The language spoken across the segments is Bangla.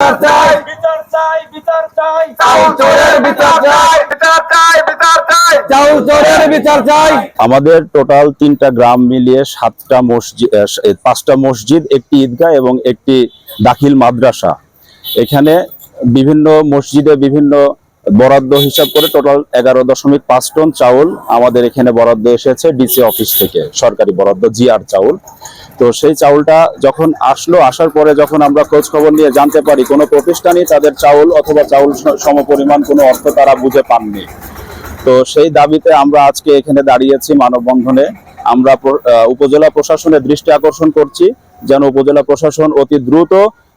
বিচার চাই বিচার চাই বিচার চাই। চাউল চোরের বিচার চাই। বিচার চাই বিচার চাই। চাউল চোরের বিচার চাই। আমাদের টোটাল তিনটা গ্রাম মিলিয়ে সাতটা মসজিদ পাঁচটা মসজিদ একটি ঈদগাহ এবং একটি দাখিল মাদ্রাসা। এখানে বিভিন্ন মসজিদে বিভিন্ন বরাদ্দ হিসাব করে টোটাল এগারো দশমিক পাঁচ টন চাউল আমাদের এখানে বরাদ্দ এসেছে ডিসি অফিস থেকে সরকারি বরাদ্দ জিআর চাউল। তো সেই চাউলটা যখন আসলো, আসার পরে যখন আমরা খোঁজ খবর নিয়ে জানতে পারি কোনো প্রতিষ্ঠানই তাদের চাউল অথবা চাউল সমপরিমাণ কোনো অর্থ তারা বুঝে পাননি। তো সেই দাবিতে আমরা আজকে এখানে দাঁড়িয়েছি মানববন্ধনে। আমরা উপজেলা প্রশাসনের দৃষ্টি আকর্ষণ করছি, যেন উপজেলা প্রশাসন অতি দ্রুত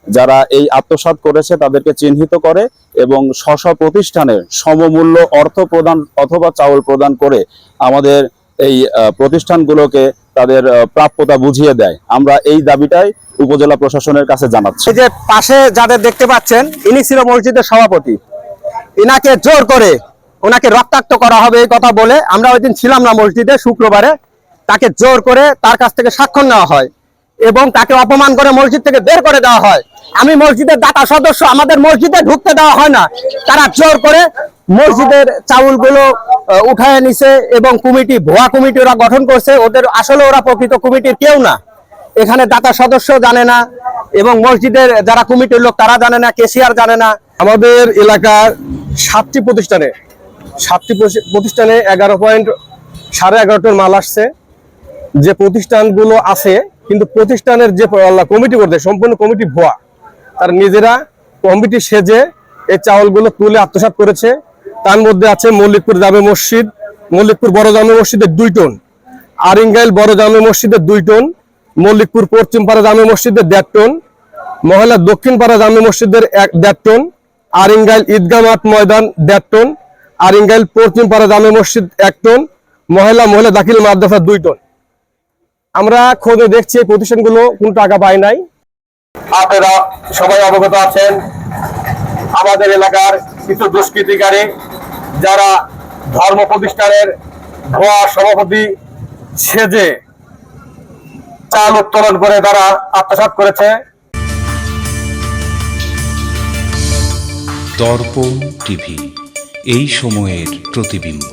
যারা এই আত্মসাৎ করেছে তাদেরকে চিহ্নিত করে এবং স্ব প্রতিষ্ঠানে সমমূল্য অর্থ প্রদান অথবা চাউল প্রদান করে আমাদের এই প্রতিষ্ঠানগুলোকে তাদের প্রাপ্যতা বুঝিয়ে দেয়। আমরা এই দাবিটাই উপজেলা প্রশাসনের কাছে জানাচ্ছি। যে পাশে যাদের দেখতে পাচ্ছেন, ইনি ছিল মসজিদের সভাপতি। ইনাকে জোর করে ওনাকে রক্তাক্ত করা হবে এই কথা বলে আমরা ওই দিন ছিলাম না মসজিদে, শুক্রবারে। তাকে জোর করে তার কাছ থেকে স্বাক্ষর নেওয়া হয় এবং তাকে অপমান করে মসজিদ থেকে বের করে দেওয়া হয়। আমি মসজিদের দাতা সদস্য, আমাদের মসজিদে ঢুকতে দেওয়া হয় না। তারা জোর করে মসজিদের চাউলগুলো উঠায় নিছে এবং কমিটি, ভুয়া কমিটি ওরা গঠন করছে। ওদের আসলে ওরা প্রকৃত কমিটির কেউ না। এখানে দাতা সদস্য জানে না এবং মসজিদের যারা কমিটির লোক তারা জানে না কেসিয়ার জানে না। আমাদের এলাকার সাতটি প্রতিষ্ঠানে, সাতটি প্রতি- প্রতিষ্ঠানে এগারো পয়েন্ট সাড়ে এগারো টন মাল আসছে। যে প্রতিষ্ঠানগুলো আছে, কিন্তু প্রতিষ্ঠানের যে কমিটি করতে সম্পূর্ণ কমিটি ভুয়া। তার নিজেরা কমিটি সেজে এই চাউলগুলো তুলে আত্মসাৎ করেছে। তার মধ্যে আছে মল্লিকপুর জামে মসজিদ, মল্লিকপুর বড় জামে মসজিদের দুই টন, আরিঙ্গাইল বড় জামে মসজিদের দুই টন, মল্লিকপুর পশ্চিমপাড়া জামে মসজিদের দেড় টন মহলা দক্ষিণপাড়া জামে মসজিদের এক দেড় টন, আরিঙ্গাইল ঈদগাহ মাঠ ময়দান দেড় টন, আরিঙ্গাইল পশ্চিমপাড়া জামে মসজিদ এক টন মহিলা মহিলা দাখিল মাদ্রাসা দুই টন। আমরা খোঁজে দেখছি এই প্রতিষ্ঠানগুলো কোনো টাকা পায় নাই। আপনারা সবাই অবগত আছেন। আমাদের এলাকার কিছু দুষ্কৃতিকারী যারা ধর্ম প্রতিষ্ঠানের ভুয়া সভাপতি সেজে চাল উত্তোলন করে তারা আত্মসাত করেছে। দর্পণ টিভি, এই সময়ের প্রতিবিম্ব।